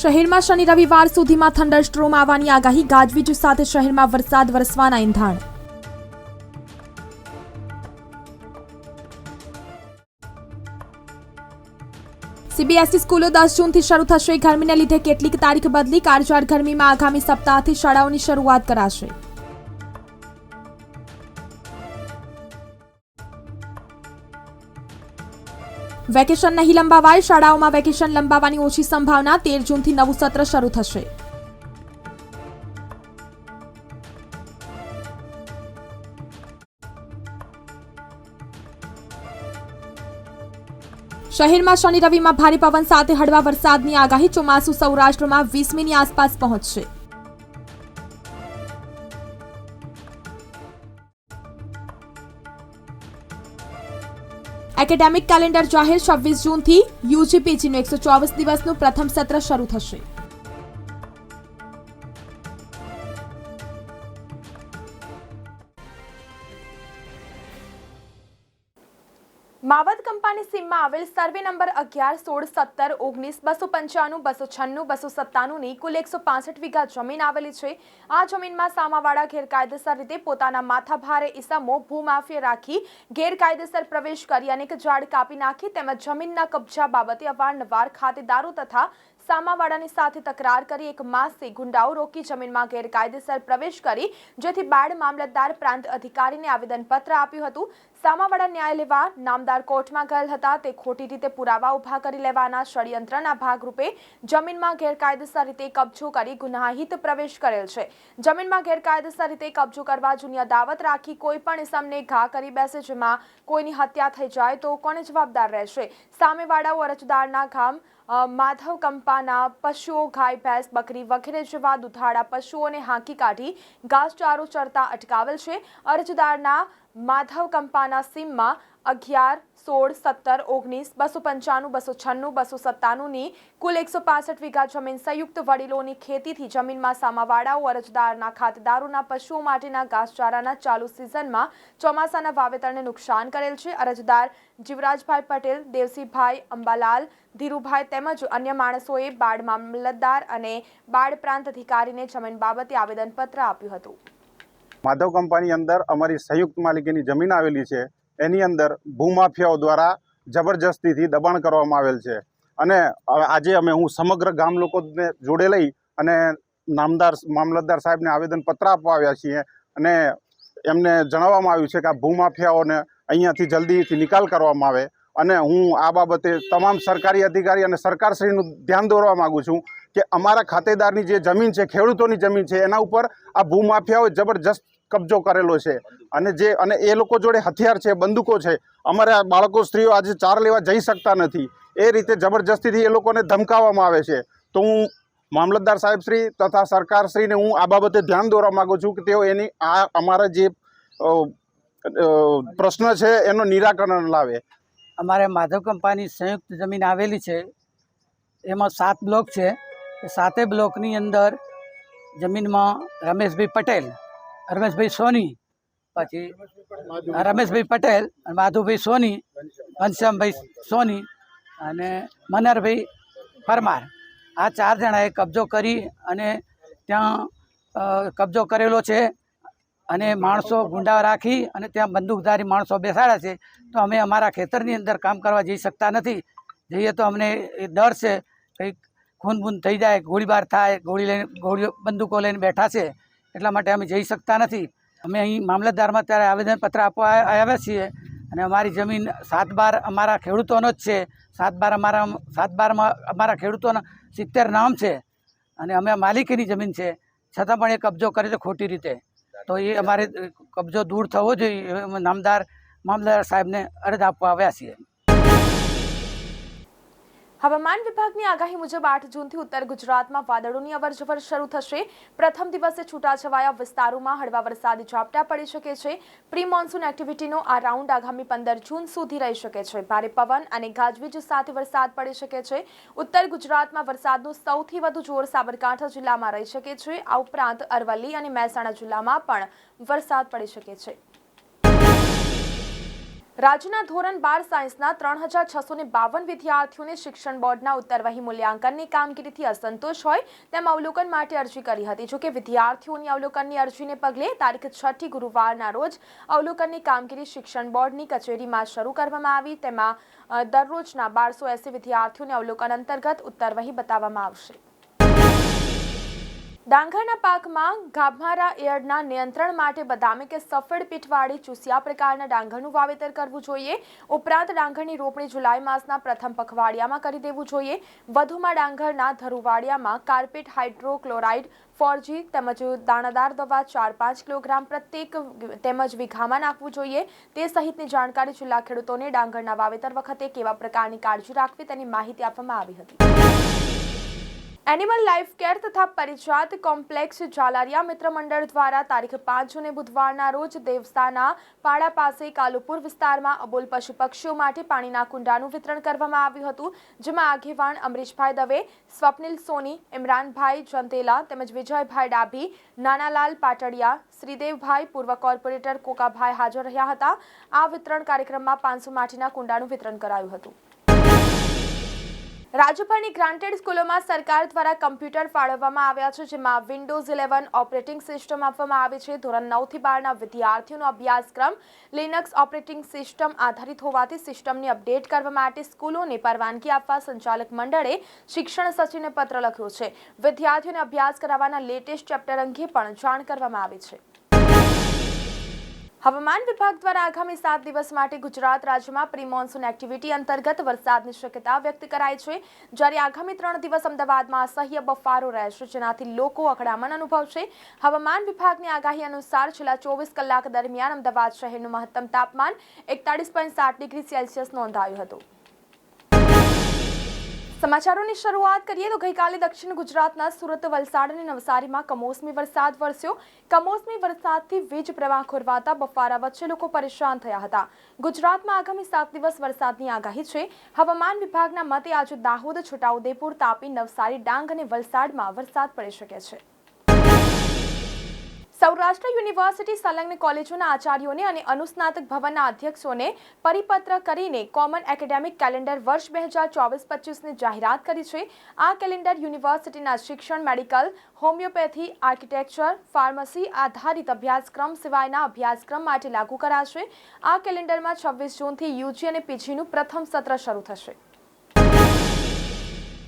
શહેરમાં શનિ રવિવાર સુધીમાં થંડરસ્ટ્રોમ આવવાની આગાહી. ગાજવીજ સાથે શહેરમાં વરસાદ વરસવાના એંધાણ સીબીએસઈ સ્કૂલો દસ જૂનથી શરૂ થશે. ગરમીને લીધે કેટલીક તારીખ બદલી, કારજાર ગરમીમાં આગામી સપ્તાહથી શાળાઓની શરૂઆત કરાશે. વેકેશન નહીં લંબાવાય, શાળાઓમાં વેકેશન લંબાવવાની ઓછી સંભાવના, તેર જૂનથી નવું સત્ર શરૂ થશે. શહેરમાં શનિ રવિમાં ભારે પવન સાથે હળવા વરસાદની આગાહી, ચોમાસુ સૌરાષ્ટ્રમાં વીસમીની આસપાસ પહોંચશે. એકેડેમિક કેલેન્ડર જાહેર છવ્વીસ જૂનથી યુજી પીજીનું એકસો ચોવીસ દિવસનું પ્રથમ સત્ર શરૂ થશે. માવત કંપાની સીમમાં આવેલ સર્વે નંબર અગિયાર, સોળ, સત્તર, ઓગણીસ, બસો પંચાણું, બસો છન્નું, બસો સત્તાણુંની કુલ એકસો પાસઠ વીઘા જમીન આવેલી છે. આ જમીનમાં સામાવાળા ગેરકાયદેસર રીતે પોતાના માથાભારે ઇસમો ભૂમાફિયા રાખી, ગેરકાયદેસર પ્રવેશ કરી અનેક ઝાડ કાપી નાખી તેમજ જમીનના કબજા બાબતે અવારનવાર ખાતેદારો તથા સામાવાળાની સાથે તકરાર કરી એક માસથી ગુંડાઓ રોકી જમીનમાં ગેરકાયદેસર પ્રવેશ કરી, જેથી બાળ મામલતદાર પ્રાંત અધિકારીને આવેદનપત્ર આપ્યું હતું. સામાવાળા ન્યાય લેવા નામદાર કોર્ટમાં ગયેલ હતા. તે ખોટી રીતે પુરાવા ઊભા કરી લેવાના ષડયંત્રના ભાગરૂપે જમીનમાં ગેરકાયદેસર રીતે કબજો કરી ગુનાહિત પ્રવેશ કરેલ છે. જમીનમાં ગેરકાયદેસર રીતે કબજો કરવા જૂની અદાવત રાખી કોઈ પણ ઇસમને ઘા કરી બેસે, જેમાં કોઈની હત્યા થઈ જાય તો કોણ જવાબદાર રહેશે? સામેવાળાઓ અરજદારના ગામ માધવ કંપાના પશુઓ ગાય ભેંસ, બકરી વગેરે જેવા દુધાળા પશુઓને હાંકી કાઢી ઘાસચારો ચરતા અટકાવેલ છે. અરજદારના માધવ કંપાના સીમમાં અગિયાર, સોળ, સત્તર, ઓગણીસ, બસો પંચાણું, બસો છન્નું, બસો સત્તાણુંની કુલ એકસો પાસઠ વીઘા જમીન સંયુક્ત વડીલોની ખેતીથી જમીનમાં સામાવાળાઓ, અરજદારના ખાતેદારોના પશુઓ માટેના ઘાસચારાના ચાલુ સિઝનમાં ચોમાસાના વાવેતરને નુકસાન કરેલ છે. અરજદાર જીવરાજભાઈ પટેલ, દેવસીભાઈ અંબાલાલ, ધીરુભાઈ તેમજ અન્ય માણસોએ બાળ મામલતદાર અને બાળ પ્રાંત અધિકારીને જમીન બાબતે આવેદનપત્ર આપ્યું હતું. માધવ કંપની અંદર અમારી સંયુક્ત માલિકીની જમીન આવેલી છે. એની અંદર ભૂમાફિયાઓ દ્વારા જબરજસ્તીથી દબાણ કરવામાં આવેલ છે. અને આજે અમે હું સમગ્ર ગામ લોકોને જોડે લઈ અને નામદાર મામલતદાર સાહેબને આવેદનપત્ર આપવા આવ્યા છીએ અને એમને જણાવવામાં આવ્યું છે કે આ ભૂમાફિયાઓને અહીંયાથી જલ્દીથી નિકાલ કરવામાં આવે. અને હું આ બાબતે તમામ સરકારી અધિકારી અને સરકારશ્રીનું ધ્યાન દોરવા માગું છું કે અમારા ખાતેદારની જે જમીન છે, ખેડૂતોની જમીન છે, એના ઉપર આ ભૂમાફિયાઓએ જબરજસ્ત કબજો કરેલો છે. અને જે, અને એ લોકો જોડે હથિયાર છે, બંદૂકો છે. અમારા બાળકો, સ્ત્રીઓ આજે ચાર લેવા જઈ શકતા નથી. એ રીતે જબરજસ્તીથી એ લોકોને ધમકાવવામાં આવે છે. તો હું મામલતદાર સાહેબશ્રી તથા સરકારશ્રીને હું આ બાબતે ધ્યાન દોરવા માગું છું કે તેઓ એની, આ અમારા જે પ્રશ્ન છે એનું નિરાકરણ લાવે. અમારે માધવ કંપાની સંયુક્ત જમીન આવેલી છે. એમાં સાત બ્લોક છે. સાતે બ્લોકની અંદર જમીનમાં રમેશભાઈ પટેલ રમેશભાઈ સોની, પછી રમેશભાઈ પટેલ અને માધુભાઈ સોની, ઘનશ્યામભાઈ સોની અને મનહરભાઈ પરમાર. આ ચાર જણાએ કબજો કરી અને ત્યાં કબજો કરેલો છે અને માણસો ગુંડા રાખી અને ત્યાં બંદૂકધારી માણસો બેસાડ્યા છે. તો અમે અમારા ખેતરની અંદર કામ કરવા જઈ શકતા નથી. જઈએ તો અમને એ ડર છે, કંઈક ખૂન બૂન થઈ જાય, ગોળીબાર થાય, ગોળી લઈને, ગોળીઓ, બંદૂકો લઈને બેઠા છે. એટલા માટે અમે જઈ શકતા નથી. અમે અહીં મામલતદારમાં ત્યારે આવેદનપત્ર આપવા આવ્યા છીએ અને અમારી જમીન સાત બાર અમારા ખેડૂતોનો જ છે. સાત બાર અમારા, સાત બારમાં અમારા ખેડૂતોના સિત્તેર નામ છે અને અમે માલિકીની જમીન છે. છતાં પણ એ કબજો કરે છે ખોટી રીતે. તો એ અમારે કબજો દૂર થવો જોઈએ. નામદાર મામલતદાર સાહેબને અરજ આપવા આવ્યા છીએ. હવામાન વિભાગની આગાહી મુજબ આઠ જૂનથી ઉત્તર ગુજરાતમાં વાદળોની અવરજવર શરૂ થશે. પ્રથમ દિવસે છૂટાછવાયા વિસ્તારોમાં હળવા વરસાદી ઝાપટા પડી શકે છે. પ્રી મોન્સૂન એક્ટિવિટીનો આ રાઉન્ડ આગામી પંદર જૂન સુધી રહી શકે છે. ભારે પવન અને ગાજવીજ સાથે વરસાદ પડી શકે છે. ઉત્તર ગુજરાતમાં વરસાદનું સૌથી વધુ જોર સાબરકાંઠા જિલ્લામાં રહી શકે છે. આ ઉપરાંત અરવલ્લી અને મહેસાણા જિલ્લામાં પણ વરસાદ પડી શકે છે. રાજ્યના ધોરણ બાર સાયન્સના ત્રણ હજાર છસો ને બાવન વિદ્યાર્થીઓને શિક્ષણ બોર્ડના ઉત્તરવહી મૂલ્યાંકનની કામગીરીથી અસંતોષ હોય તેમ અવલોકન માટે અરજી કરી હતી. જોકે વિદ્યાર્થીઓની અવલોકનની અરજીને પગલે તારીખ છઠ્ઠી ગુરુવારના રોજ અવલોકનની કામગીરી શિક્ષણ બોર્ડની કચેરીમાં શરૂ કરવામાં આવી. તેમાં દરરોજના બારસો એસી વિદ્યાર્થીઓને અવલોકન અંતર્ગત ઉત્તરવહી બતાવવામાં આવશે. ડાંગરના પાકમાં ગાભમારા એડના નિયંત્રણ માટે બદામી કે સફેદ પીઠવાળી ચૂસિયા પ્રકારના ડાંગરનું વાવેતર કરવું જોઈએ. ઉપરાંત ડાંગરની રોપણી જુલાઈ માસના પ્રથમ પખવાડિયામાં કરી દેવું જોઈએ. વધુમાં ડાંગરના ધરુવાડિયામાં કાર્પેટ હાઇડ્રોક્લોરાઇડ, ફોરજી તેમજ દાણાદાર દવા ચાર પાંચ કિલોગ્રામ પ્રત્યેક તેમજ વીઘામાં નાખવું જોઈએ. તે સહિતની જાણકારી જિલ્લા ખેડૂતોને ડાંગરના વાવેતર વખતે કેવા પ્રકારની કાળજી રાખવી તેની માહિતી આપવામાં આવી હતી. એનિમલ લાઇફ કેર તથા પરિજાત કોમ્પ્લેક્સ જાલારિયા મિત્ર મંડળ દ્વારા તારીખ પાંચ જૂને બુધવારના રોજ દેવસાના પાડા પાસે કાલુપુર વિસ્તારમાં અબોલ પશુ પક્ષીઓ માટે પાણીના કુંડાનું વિતરણ કરવામાં આવ્યું હતું, જેમાં આગેવાન અમરીશભાઈ દવે, સ્વપ્નિલ સોની, ઇમરાનભાઈ જંતેલા તેમજ વિજયભાઈ ડાભી, નાનાલાલ પાટડિયા, શ્રીદેવભાઈ પૂર્વ કોર્પોરેટર કોકાભાઈ હાજર રહ્યા હતા. આ વિતરણ કાર્યક્રમમાં પાંચસો માટીના કુંડાનું વિતરણ કરાયું હતું. રાજ્યભરની ગ્રાન્ટેડ સ્કૂલોમાં સરકાર દ્વારા કમ્પ્યુટર ફાળવવામાં આવ્યા છે, જેમાં વિન્ડોઝ ઇલેવન ઓપરેટિંગ સિસ્ટમ આપવામાં આવી છે. ધોરણ નવથી બારના વિદ્યાર્થીઓનો અભ્યાસક્રમ લિનક્સ ઓપરેટિંગ સિસ્ટમ આધારિત હોવાથી સિસ્ટમને અપડેટ કરવા માટે સ્કૂલોને પરવાનગી આપવા સંચાલક મંડળે શિક્ષણ સચિવને પત્ર લખ્યો છે. વિદ્યાર્થીઓને અભ્યાસ કરાવવાના લેટેસ્ટ ચેપ્ટર અંગે પણ જાણ કરવામાં આવી છે. હવામાન વિભાગ દ્વારા આગામી સાત દિવસ માટે ગુજરાત રાજ્યમાં પ્રી મોન્સૂન એક્ટિવિટી અંતર્ગત વરસાદની શક્યતા વ્યક્ત કરાઈ છે. જ્યારે આગામી ત્રણ દિવસ અમદાવાદમાં અસહ્ય બફારો રહેશે જેનાથી લોકો અકળામણ અનુભવશે. હવામાન વિભાગની આગાહી અનુસાર છેલ્લા ચોવીસ કલાક દરમિયાન અમદાવાદ શહેરનું મહત્તમ તાપમાન એકતાળીસ ડિગ્રી સેલ્સિયસ નોંધાયું હતું. સમાચારોની શરૂઆત કરીએ તો ગઈકાલે દક્ષિણ ગુજરાતના સુરત વલસાડ અને નવસારીમાં કમોસમી વરસાદ વરસ્યો. કમોસમી વરસાદથી વીજ પ્રવાહ ખોરવાતા બફારા વચ્ચે લોકો પરેશાન થયા હતા. ગુજરાતમાં આગામી સાત દિવસ વરસાદની આગાહી છે. હવામાન વિભાગના મતે આજે દાહોદ, છોટાઉદેપુર, તાપી, નવસારી, ડાંગ અને વલસાડમાં વરસાદ પડી શકે છે. સૌરાષ્ટ્ર યુનિવર્સિટી સંલગ્ન કોલેજોના આચાર્યોને અને અનુસ્નાતક ભવનના અધ્યક્ષોને પરિપત્ર કરીને કોમન એકેડેમિક કેલેન્ડર વર્ષ બે હજાર ચોવીસ પચીસની જાહેરાત કરી છે. આ કેલેન્ડર યુનિવર્સિટીના શિક્ષણ, મેડિકલ, હોમિયોપેથી, આર્કિટેક્ચર, ફાર્મસી આધારિત અભ્યાસક્રમ સિવાયના અભ્યાસક્રમ માટે લાગુ કરાશે. આ કેલેન્ડરમાં છવ્વીસ જૂનથી યુજી અને પીજીનું પ્રથમ સત્ર શરૂ થશે.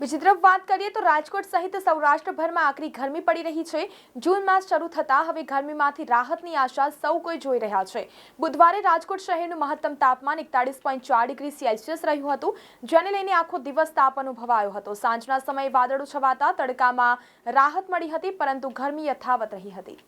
બીજી તરફ વાત કરીએ તો રાજકોટ સહિત સૌરાષ્ટ્રભરમાં આકરી ગરમી પડી રહી છે. જૂન માસ શરૂ થતાં હવે ગરમીમાંથી રાહતની આશા સૌ કોઈ જોઈ રહ્યા છે. બુધવારે રાજકોટ શહેરનું મહત્તમ તાપમાન એકતાળીસ પોઈન્ટ ચાર ડિગ્રી સેલ્સિયસ રહ્યું હતું, જેને લઈને આખો દિવસ તાપ અનુભવાયો હતો. સાંજના સમયે વાદળો છવાતા તડકામાં રાહત મળી હતી, પરંતુ ગરમી યથાવત રહી હતી.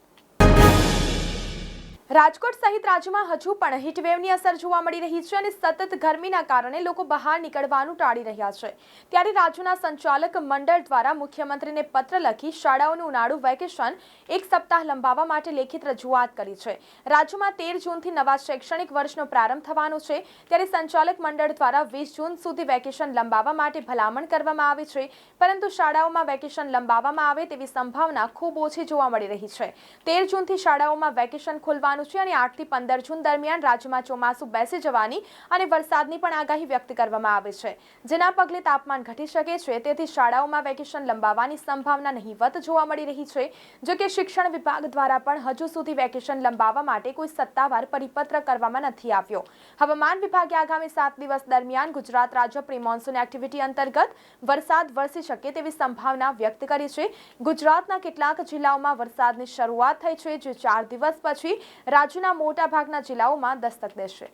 રાજકોટ સહિત રાજ્યમાં હજુ પણ હીટવેવની અસર જોવા મળી રહી છે અને સતત ગરમીના કારણે લોકો બહાર નીકળવાનું ટાળી રહ્યા છે. ત્યારે રાજ્યના સંચાલક મંડળ દ્વારા મુખ્યમંત્રીને પત્ર લખી શાળાઓનું ઉનાળુ વેકેશન એક સપ્તાહ લંબાવવા માટે લેખિત રજૂઆત કરી છે. રાજ્યમાં તેર જૂનથી નવા શૈક્ષણિક વર્ષનો પ્રારંભ થવાનો છે. ત્યારે સંચાલક મંડળ દ્વારા વીસ જૂન સુધી વેકેશન લંબાવવા માટે ભલામણ કરવામાં આવી છે. પરંતુ શાળાઓમાં વેકેશન લંબાવવામાં આવે તેવી સંભાવના ખૂબ ઓછી જોવા મળી રહી છે. તેર જૂનથી શાળાઓમાં વેકેશન ખોલવાનું છે અને આઠથી પંદર જૂન દરમિયાન રાજ્યમાં ચોમાસું બેસી જવાની અને વરસાદની પણ આગાહી વ્યક્ત કરવામાં આવે છે. જેના પગલે તાપમાન ઘટી શકે છે, તેથી શાળાઓમાં વેકેશન લંબાવવાની સંભાવના નહીવત જોવા મળી રહી છે. જો કે શિક્ષણ વિભાગ દ્વારા પણ હજુ સુધી વેકેશન લંબાવવા માટે કોઈ સત્તાવાર પરિપત્ર કરવામાં નથી આવ્યો. હવામાન વિભાગે આગામી સાત દિવસ દરમિયાન ગુજરાત રાજ્ય પ્રી મોન્સૂન એક્ટિવિટી અંતર્ગત વરસાદ વરસી શકે તેવી સંભાવના વ્યક્ત કરી છે. ગુજરાતના કેટલાક જિલ્લાઓમાં વરસાદની શરૂઆત થઈ છે, જે ચાર દિવસ પછી રાજ્યના મોટા ભાગના જિલ્લાઓમાં દસ્તક દેશે.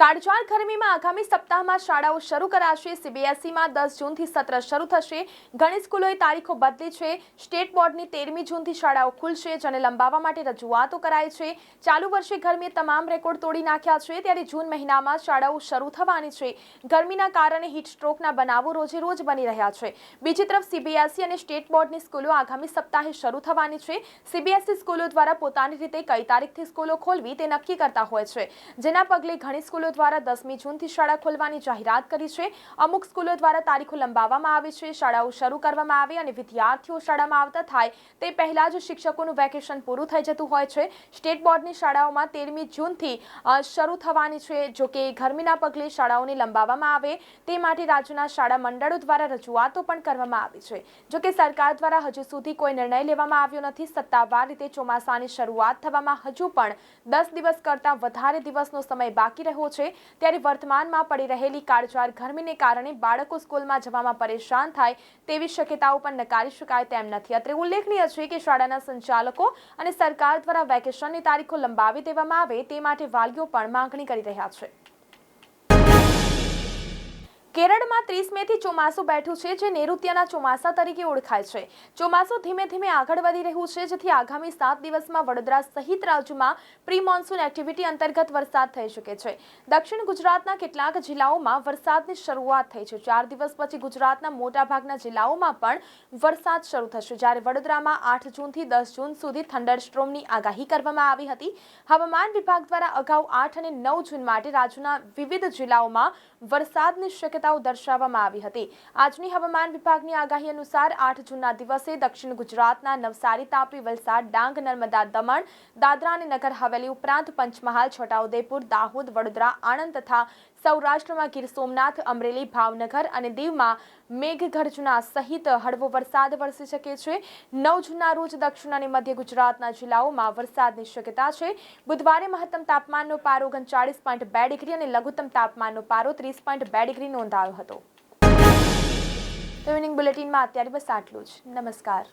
કાળઝાળ ગરમીમાં આગામી સપ્તાહમાં શાળાઓ શરૂ કરાશે. સીબીએસઈમાં દસ જૂનથી સત્ર શરૂ થશે. ઘણી સ્કૂલોએ તારીખો બદલી છે. સ્ટેટ બોર્ડની તેરમી જૂનથી શાળાઓ ખુલશે, જેને લંબાવવા માટે રજૂઆતો કરાઈ છે. ચાલુ વર્ષે ગરમીએ તમામ રેકોર્ડ તોડી નાખ્યા છે. ત્યારે જૂન મહિનામાં શાળાઓ શરૂ થવાની છે. ગરમીના કારણે હીટ સ્ટ્રોકના બનાવો રોજે રોજ બની રહ્યા છે. બીજી તરફ સીબીએસઈ અને સ્ટેટ બોર્ડની સ્કૂલો આગામી સપ્તાહે શરૂ થવાની છે. સીબીએસઈ સ્કૂલો દ્વારા પોતાની રીતે કઈ તારીખથી સ્કૂલો ખોલવી તે નક્કી કરતા હોય છે. જેના પગલે ઘણી સ્કૂલો દ્વારા દસમી જૂનથી શાળા ખોલવાની જાહેરાત કરી છે. અમુક સ્કૂલો દ્વારા તારીખો લંબાવવામાં આવી છે. શાળાઓ શરૂ કરવામાં આવે અને વિદ્યાર્થીઓ શાળામાં આવતા થાય તે પહેલાં જ શિક્ષકોનું વેકેશન પૂરું થઈ જતું હોય છે. સ્ટેટ બોર્ડની શાળાઓમાં તેરમી જૂનથી શરૂ થવાની છે. જોકે ગરમીના પગલે શાળાઓને લંબાવવામાં આવે તે માટે રાજ્યના શાળા મંડળો દ્વારા રજૂઆતો પણ કરવામાં આવી છે. જોકે સરકાર દ્વારા હજુ સુધી કોઈ નિર્ણય લેવામાં આવ્યો નથી. સત્તાવાર રીતે ચોમાસાની શરૂઆત થવામાં હજુ પણ દસ દિવસ કરતાં વધારે દિવસનો સમય બાકી રહ્યો છે. ત્યારે વર્તમાનમાં પડી રહેલી કાળજાર ગરમીને કારણે બાળકો સ્કૂલમાં જવામાં પરેશાન થાય તેવી શક્યતાઓ પણ નકારી શકાય તેમ નથી. અત્રે ઉલ્લેખનીય છે કે શાળાના સંચાલકો અને સરકાર દ્વારા વેકેશનની તારીખો લંબાવી દેવામાં આવે તે માટે વાલીઓ પણ માંગણી કરી રહ્યા છે. કેરળમાં ત્રીસ મેથી ચોમાસું બેઠું છે, જે નૈઋત્યના ચોમાસા તરીકે ઓળખાય છે. ચોમાસું ધીમે ધીમે આગળ વધી રહ્યું છે, જેથી આગામી સાત દિવસમાં વડોદરા સહિત રાજ્યમાં પ્રી મોન્સૂન એક્ટિવિટી અંતર્ગત વરસાદ થઈ શકે છે. દક્ષિણ ગુજરાતના કેટલાક જિલ્લાઓમાં વરસાદની શરૂઆત થઈ છે. ચાર દિવસ પછી ગુજરાતના મોટાભાગના જિલ્લાઓમાં પણ વરસાદ શરૂ થશે. જ્યારે વડોદરામાં આઠ જૂનથી દસ જૂન સુધી થંડરસ્ટ્રોમની આગાહી કરવામાં આવી હતી. હવામાન વિભાગ દ્વારા અગાઉ આઠ અને નવ જૂન માટે રાજ્યના વિવિધ જિલ્લાઓમાં વરસાદની શક્યતાઓ દર્શાવવામાં આવી હતી. આજની હવામાન વિભાગની આગાહી અનુસાર આઠ જૂનના દિવસે દક્ષિણ ગુજરાતના નવસારી, તાપી, વલસાડ, ડાંગ, નર્મદા, દમણ, દાદરા અને નગર હવેલી ઉપરાંત પંચમહાલ, છોટાઉદેપુર, દાહોદ, વડોદરા, આણંદ તથા સૌરાષ્ટ્રમાં ગીર સોમનાથ, અમરેલી, ભાવનગર અને દીવમાં મેઘગર્જના સહિત હળવો વરસાદ વરસી શકે છે. નવ જૂનના રોજ દક્ષિણ અને મધ્ય ગુજરાતના જિલ્લાઓમાં વરસાદની શક્યતા છે. બુધવારે મહત્તમ તાપમાનનો પારો ઓગણચાળીસ પોઈન્ટ બે ડિગ્રી અને લઘુત્તમ તાપમાનનો પારો ત્રીસ પોઈન્ટ બે ડિગ્રી નોંધાયો હતો. તો ઇવનિંગ બુલેટિનમાં અત્યારે બસ આટલું જ. નમસ્કાર.